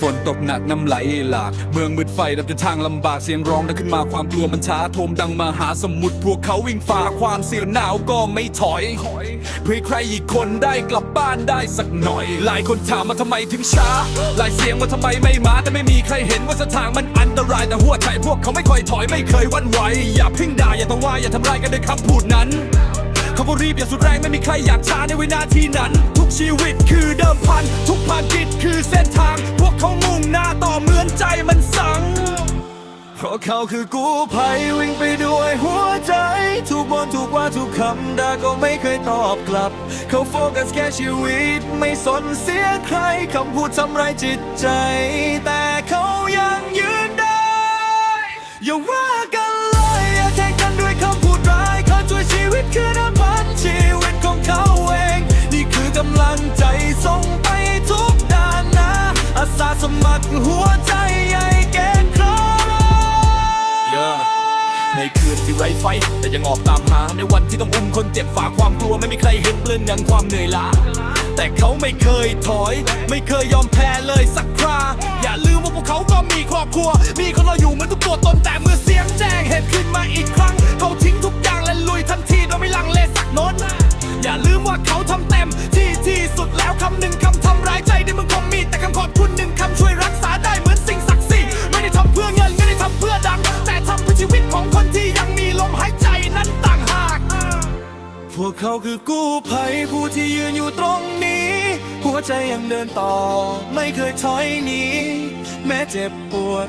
ฝนตกหนักน้ำไหลหลาก เมืองมืดไฟดับจนทางลำบากเสียงร้องดังขึ้นมาความกลัวมันช้าโทมดังมาหาสมุทรพวกเขาวิ่งฝ่าความเสียหนาวก็ไม่ถอย เพื่อใครอีกคนได้กลับบ้านได้สักหน่อย หลายคนถามมาทำไมถึงช้า หลายเสียงว่าทำไมไม่มาแต่ไม่มีใครเห็นว่าเส้นทางมันอันตรายแต่หัวใจพวกเขาไม่ค่อยถอยไม่เคยวันไหวอย่าเพิ่งด่าอย่าต้องว่าอย่าทำร้ายกันด้วยคำพูดนั้นเขาก็รีบอย่างสุดแรงไม่มีใครอยากช้าในวินาทีนั้น ทุกชีวิตคือเดิมพัน ใจมันสั่ง เพราะเขาคือกู้ภัยวิ่งไปด้วยหัวใจ ทุกบนทุกว่าทุกคำด่าก็ไม่เคยตอบกลับ เขาโฟกัสแค่ชีวิต ไม่สนเสียใครคำพูดทำร้ายจิตใจแต่ คืนที่ไร้ไฟ แต่ยังออกตามหาในวันที่ต้องอุ้มคนเจ็บฝากความกลัวไม่มีใครเห็นเปลือนยังความเหนื่อยล้าแต่เขาไม่เคยถอย ไม่เคยยอมแพ้เลยสักครา อย่าลืมว่าพวกเขาก็มีครอบครัว มีคนรอ วกเขาคือกู้ภัยผู้ที่ยืนอยู่ตรงนี้ หัวใจยังเดินต่อ ไม่เคยถอยหนีแม้เจ็บปวด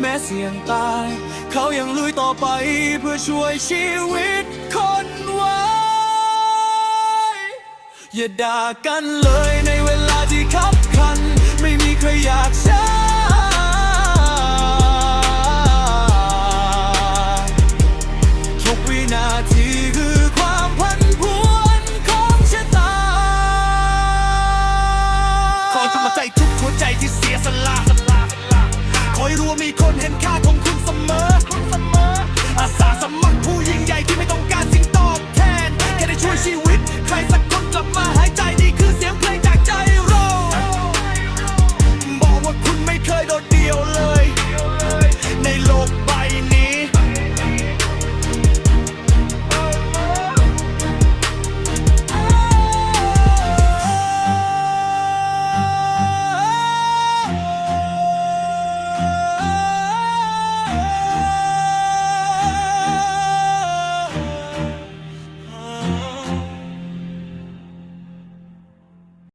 แม้เสี่ยงตาย เขายังลุยต่อไปเพื่อช่วยชีวิตคนไว้ อย่าด่ากันเลยใน มีคนเห็นค่าของคุณ